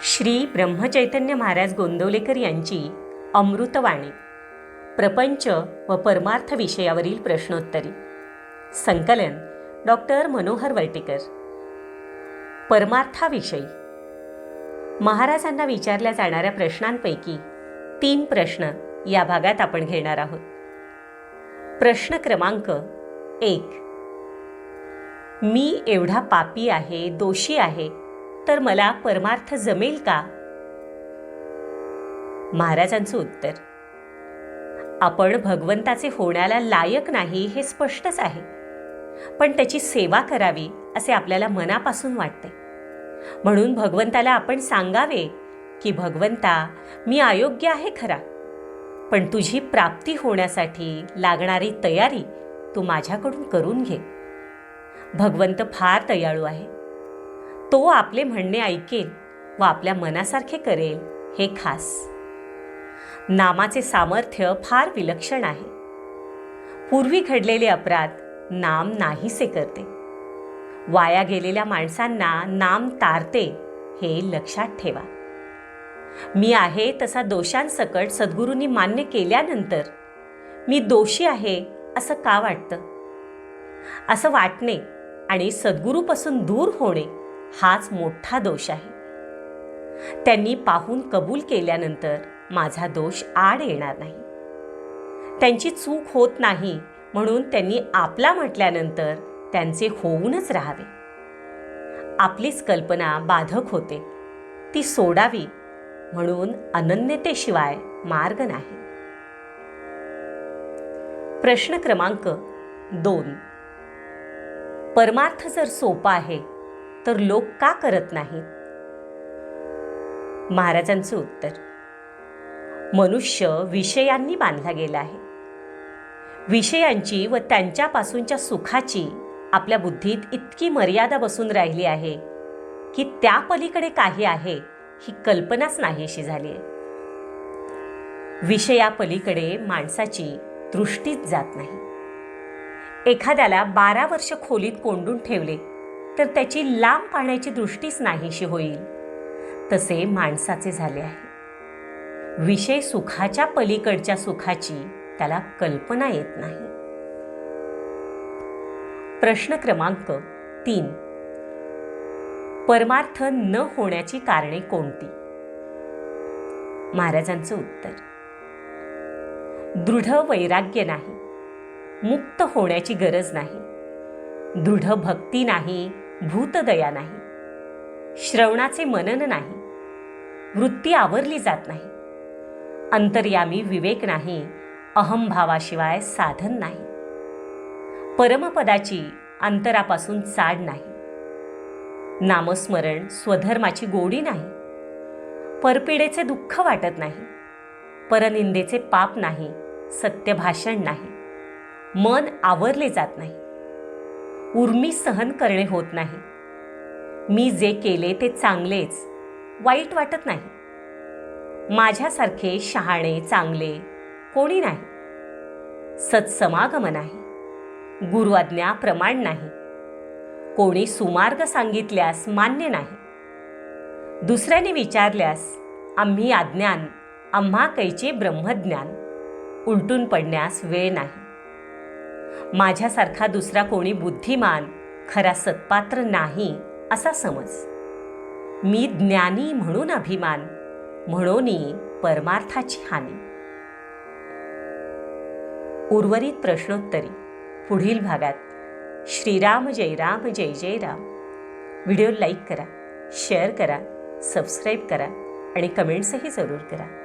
श्री ब्रह्मचैतन्य महाराज गोंदवलेकर यांची अमृतवाणी. प्रपंच व परमार्थ विषयावरील प्रश्नोत्तरी. संकलन डॉक्टर मनोहर वर्टेकर परमार्थाविषयी. महाराजांना विचारल्या जाणाऱ्या प्रश्नांपैकी तीन प्रश्न या भागात आपण घेणार आहोत. प्रश्न क्रमांक एक. मी एवढा पापी आहे दोषी आहे तर मला परमार्थ जमेल का? महाराजांचं उत्तर आपण भगवंताचे होण्याला लायक नाही हे स्पष्टच आहे. पण त्याची सेवा करावी असे आपल्याला मनापासून वाटते. म्हणून भगवंताला आपण सांगावे की भगवंता मी अयोग्य आहे खरा. पण तुझी प्राप्ती होण्यासाठी लागणारी तयारी तू माझ्याकडून करून घे. भगवंत फार दयाळू आहे. तो आपले म्हणणे ऐकेल व आपल्या मनासारखे करेल हे खास. नामाचे सामर्थ्य फार विलक्षण आहे. पूर्वी घडलेले अपराध नाम नाहीसे करते. वाया गेलेल्या माणसांना नाम तारते हे लक्षात ठेवा. मी आहे तसा दोषांसकट सद्गुरूंनी मान्य केल्यानंतर मी दोषी आहे असं का वाटतं? असं वाटणे आणि सद्गुरूपासून दूर होणे हाच मोठा दोष आहे. त्यांनी पाहून कबूल केल्यानंतर माझा दोष आड येणार नाही. त्यांची चूक होत नाही म्हणून त्यांनी आपला म्हटल्यानंतर त्यांचे होऊनच राहावे. आपलीच कल्पना बाधक होते. ती सोडावी म्हणून अनन्यतेशिवाय मार्ग नाही. प्रश्न क्रमांक दोन. परमार्थ जर सोपा आहे तर लोक का करत नाहीत? महाराजांचं उत्तर. मनुष्य विषयांनी बांधला गेला आहे. विषयांची व त्यांच्यापासूनच्या सुखाची आपल्या बुद्धीत इतकी मर्यादा बसून राहिली आहे की त्या पलीकडे काही आहे ही कल्पनाच नाहीशी झाली आहे. विषयापलीकडे माणसाची दृष्टीच जात नाही. एखाद्याला बारा वर्ष खोलीत कोंडून ठेवले तर त्याची लांब पाहण्याची दृष्टीच नाहीशी होईल. तसे माणसाचे झाले आहे. विषय सुखाच्या पलीकडच्या सुखाची त्याला कल्पना येत नाही. प्रश्न क्रमांक तीन. परमार्थ न होण्याची कारणे कोणती? महाराजांचं उत्तर. दृढ वैराग्य नाही. मुक्त होण्याची गरज नाही. दृढ भक्ती नाही. भूतदया नाही. श्रवणाचे मनन नाही. वृत्ती आवरली जात नाही. अंतर्यामी विवेक नाही अहमभावाशिवाय साधन नाही. परमपदाची अंतरापासून चाड नाही. नामस्मरण स्वधर्माची गोडी नाही. परपिडेचे दुःख वाटत नाही. परनिंदेचे पाप नाही सत्यभाषण नाही. मन आवरले जात नाही. उर्मी सहन करणे होत नाही. मी जे केले ते चांगलेच वाईट वाटत नाही. माझ्यासारखे शहाणे चांगले कोणी नाही. सत्समागम नाही. गुरुआज्ञा प्रमाण नाही. कोणी सुमार्ग सांगितल्यास मान्य नाही. दुसऱ्याने विचारल्यास आम्ही आज्ञान आम्हा कैचे ब्रह्मज्ञान उलटून पडण्यास वेळ नाही. माझ्यासारखा दुसरा कोणी बुद्धिमान खरा सत्पात्र नाही असा समज. मी ज्ञानी म्हणून अभिमान म्हणून परमार्थाची हानी. उर्वरित प्रश्नोत्तरी. पुढील भागात. श्रीराम जय राम जय जय राम. व्हिडिओ लाईक करा शेअर करा सबस्क्राईब करा आणि कमेंट्सही जरूर करा.